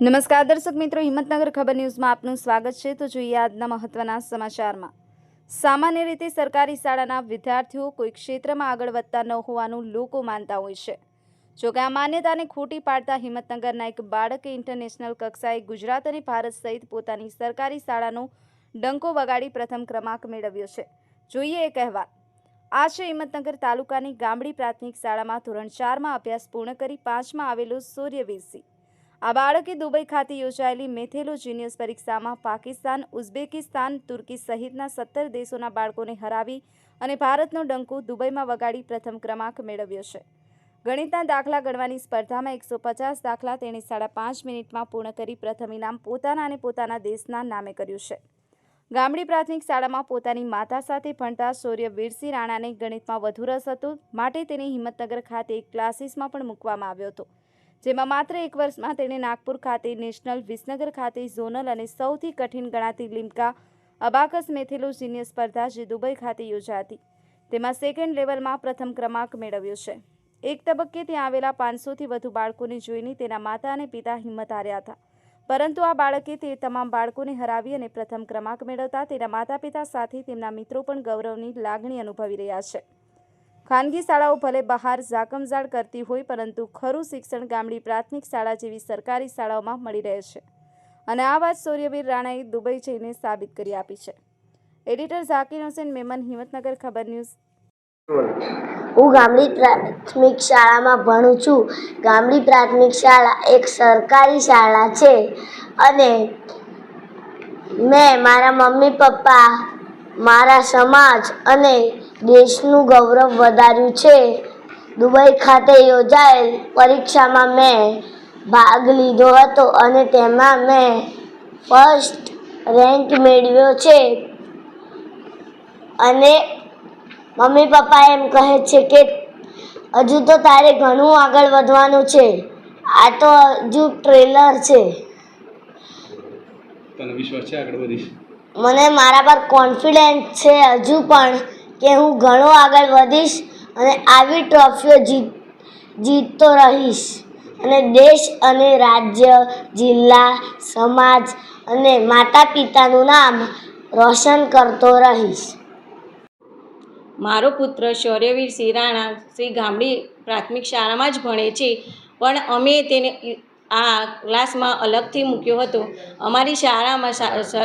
નમસ્કાર, દર્શક મિત્રો, હિંમતનગર ખબર ન્યૂઝમાં આપનું સ્વાગત છે. તો જોઈએ આજના મહત્વના સમાચારમાં. સામાન્ય રીતે સરકારી શાળાના વિદ્યાર્થીઓ કોઈ ક્ષેત્રમાં આગળ વધતા ન હોવાનું લોકો માનતા હોય છે. જોકે આ માન્યતાને ખોટી પાડતા હિંમતનગરના એક બાળકે ઇન્ટરનેશનલ કક્ષાએ ગુજરાત અને ભારત સહિત પોતાની સરકારી શાળાનો ડંકો વગાડી પ્રથમ ક્રમાંક મેળવ્યો છે. જોઈએ એ અહેવાલ. આ છે હિંમતનગર તાલુકાની ગામડી પ્રાથમિક શાળામાં ધોરણ ચારમાં અભ્યાસ પૂર્ણ કરી પાંચમાં આવેલું સૂર્યવીરસિંહ. આ બાળકે દુબઈ ખાતે યોજાયેલી મેથેલો જીનિયસ પરીક્ષામાં પાકિસ્તાન, ઉઝબેકિસ્તાન, તુર્કી સહિતના સત્તર દેશોના બાળકોને હરાવી અને ભારતનો ડંકો દુબઈમાં વગાડી પ્રથમ ક્રમાંક મેળવ્યો છે. ગણિતના દાખલા ગણવાની સ્પર્ધામાં એકસો પચાસ દાખલા તેણે સાડા પાંચ મિનિટમાં પૂર્ણ કરી પ્રથમ ઇનામ પોતાના અને પોતાના દેશના નામે કર્યું છે. ગામડી પ્રાથમિક શાળામાં પોતાની માતા સાથે ભણતા સૌર્ય વીરસિંહ રાણાને ગણિતમાં વધુ રસ હતો. માટે તેને હિંમતનગર ખાતે એક ક્લાસીસમાં પણ મૂકવામાં આવ્યો હતો. જેમાં માત્ર એક વર્ષમાં તેણે નાગપુર ખાતે નેશનલ વિસનગર ખાતે ઝોનલ અને સૌથી કઠિન ગણાતી લિમ્કા, અબાકસ મેથેલો સિનિયર સ્પર્ધા જે દુબઈ ખાતે યોજાઈ હતી તેમાં સેકન્ડ લેવલમાં પ્રથમ ક્રમાંક મેળવ્યો છે. એક તબક્કે ત્યાં આવેલા પાંચસોથી વધુ બાળકોને જોઈને તેના માતા અને પિતા હિંમત હાર્યા હતા. પરંતુ આ બાળકે તે તમામ બાળકોને હરાવી અને પ્રથમ ક્રમાંક મેળવતા તેના માતા પિતા સાથે તેમના મિત્રો પણ ગૌરવની લાગણી અનુભવી રહ્યા છે. ખાનગી શાળાઓ ભલે બહાર ઝાકમઝાળ કરતી હોય, પરંતુ ખરું શિક્ષણ ગામડી પ્રાથમિક શાળા જેવી સરકારી શાળાઓમાં મળી રહે છે. અને આ વાત સૂર્યવીર રાણાએ દુબઈ જઈને સાબિત કરી આપી છે. Editor Zakir Hussain, Memon Himmatnagar, Khabar news. હું ગામડી પ્રાથમિક શાળામાં ભણું છું. ગામડી પ્રાથમિક શાળા એક સરકારી શાળા છે. અને મેં મારા મમ્મી, પપ્પા મારા સમાજ અને દેશનું ગૌરવ વધાર્યું છે. દુબઈ ખાતે યોજાયેલ પરીક્ષામાં મેં ભાગ લીધો હતો અને તેમાં મેં ફર્સ્ટ રેન્ક મેળવ્યો છે. અને મમ્મી પપ્પા એમ કહે છે કે, હજુ તો તારે ઘણું આગળ વધવાનું છે. આ તો હજુ ટ્રેલર છે. તને વિશ્વાસ છે આગળ વધીશ? મને મારા પર કોન્ફિડન્સ છે હજુ પણ કે હું ઘણો આગળ વધીશ અને આવી ટ્રોફીઓ જીત, જીતતો રહીશ. અને દેશ અને રાજ્ય, જિલ્લા, સમાજ અને માતા પિતાનું નામ રોશન કરતો રહીશ. મારો પુત્ર શૌર્યવીર સિંહ રાણા શ્રી ગામડી પ્રાથમિક શાળામાં જ ભણે છે, પણ અમે તેને આ ક્લાસમાં અલગથી મૂક્યો હતો. અમારી શાળામાં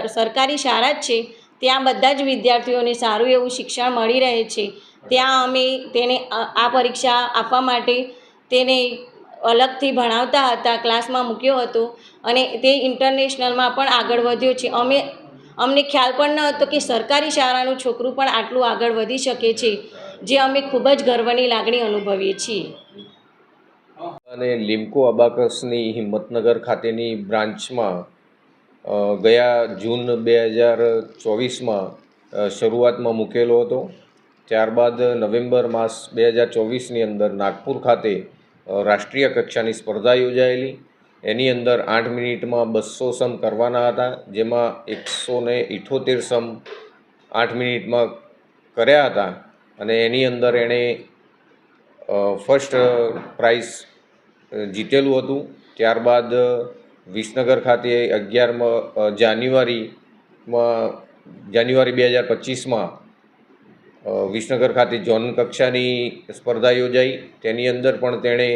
સરકારી શાળા જ છે. ત્યાં બધા જ વિદ્યાર્થીઓને સારું એવું શિક્ષણ મળી રહે છે. ત્યાં અમે તેને આ પરીક્ષા આપવા માટે તેને અલગથી ભણાવતા હતા, ક્લાસમાં મૂક્યો હતો અને તે ઇન્ટરનેશનલમાં પણ આગળ વધ્યો છે. અમે, અમને ખ્યાલ પણ ન હતો કે સરકારી શાળાનું છોકરું પણ આટલું આગળ વધી શકે છે, જે અમે ખૂબ જ ગર્વની લાગણી અનુભવીએ છીએ. અને લિમ્કો અબાકસની હિંમતનગર ખાતેની બ્રાન્ચમાં ગયા જૂન બે હજાર ચોવીસમાં શરૂઆતમાં મૂકેલો હતો. ત્યારબાદ નવેમ્બર માસ બે હજાર ચોવીસની અંદર નાગપુર ખાતે રાષ્ટ્રીય કક્ષાની સ્પર્ધા યોજાયેલી. એની અંદર આઠ મિનિટમાં બસો સમ કરવાના હતા, જેમાં એકસો ને ઇઠોતેર સમ આઠ મિનિટમાં કર્યા હતા. અને એની અંદર એણે ફર્સ્ટ પ્રાઇઝ જીતેલું હતું. ત્યારબાદ વિસનગર ખાતે અગિયારમાં જાન્યુઆરીમાં, જાન્યુઆરી બે હજાર પચીસમાં વિસનગર ખાતે ઝોન કક્ષાની સ્પર્ધા યોજાઈ. તેની અંદર પણ તેણે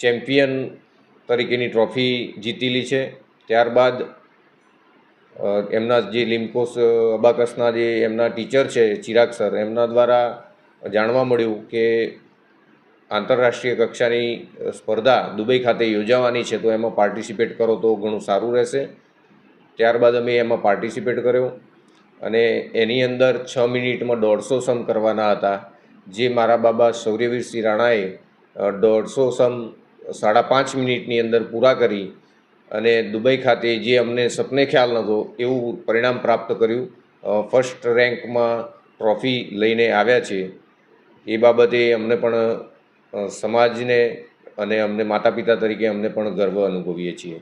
ચેમ્પિયન તરીકેની ટ્રોફી જીતેલી છે. ત્યારબાદ એમના જે લિમ્કોસ અબાકસના જે એમના ટીચર છે, ચિરાગ સર, એમના દ્વારા જાણવા મળ્યું કે આંતરરાષ્ટ્રીય કક્ષાની સ્પર્ધા દુબઈ ખાતે યોજાવાની છે, તો એમાં પાર્ટિસિપેટ કરો તો ઘણું સારું રહેશે. ત્યારબાદ અમે એમાં પાર્ટિસિપેટ કર્યો અને એની અંદર છ મિનિટમાં દોઢસો સમ કરવાના હતા, જે મારા બાબા શૌર્યવીરસિંહ રાણાએ દોઢસો સમ સાડા પાંચ મિનિટની અંદર પૂરા કરી અને દુબઈ ખાતે જે અમને સપને ખ્યાલ નહોતો એવું પરિણામ પ્રાપ્ત કર્યું. ફર્સ્ટ રેન્કમાં ટ્રોફી લઈને આવ્યા છે. એ બાબતે અમને પણ સમાજને અને અમને માતા પિતા તરીકે અમને પણ ગર્વ અનુભવીએ છીએ.